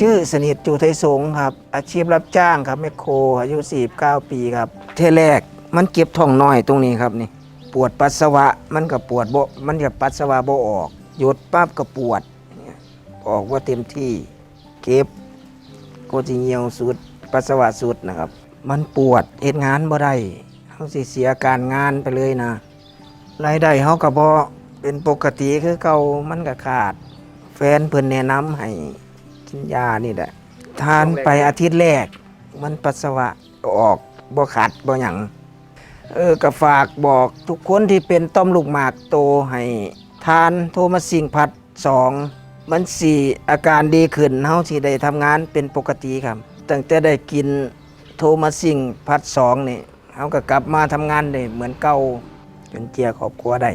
ชื่อสนิทจูไทยสงครับ อาชีพรับจ้างครับแมคโครอายุ 49 ปีครับ เทแรกมันเก็บท้องน้อยตรงนี้ครับนี่ปวดปัสสาวะมันก็ปวดโบมันก็ปัสสาวะโบออก หยุดปั๊บก็ปวดเนี่ยออกว่าเต็มที่เก็บโกจิเหี่ยวสุดปัสสาวะสุดนะครับ มันปวดเฮ็ดงานบ่ได้เฮาสิเสียการงานไปเลยนะรายได้เฮาก็บ่เป็นปกติคือเก่ามันก็ขาด แฟนเพิ่นแนะนำให้ กินยานี่แหละทานไปอาทิตย์แรก มันปัสสาวะออกบ่ขัดบ่หยังเออก็ฝากบอกทุกคนที่เป็นต้อมลูกหมากโตให้ทานโทมาสิงพัดสองมันสี่อาการดีขึ้นเฮาสิได้ทำงานเป็นปกติครับ ตั้งแต่ได้กินโทมาสิงพัดสองนี่เฮาก็กลับมาทำงานได้เหมือนเก่าจนเจียครอบครัวได้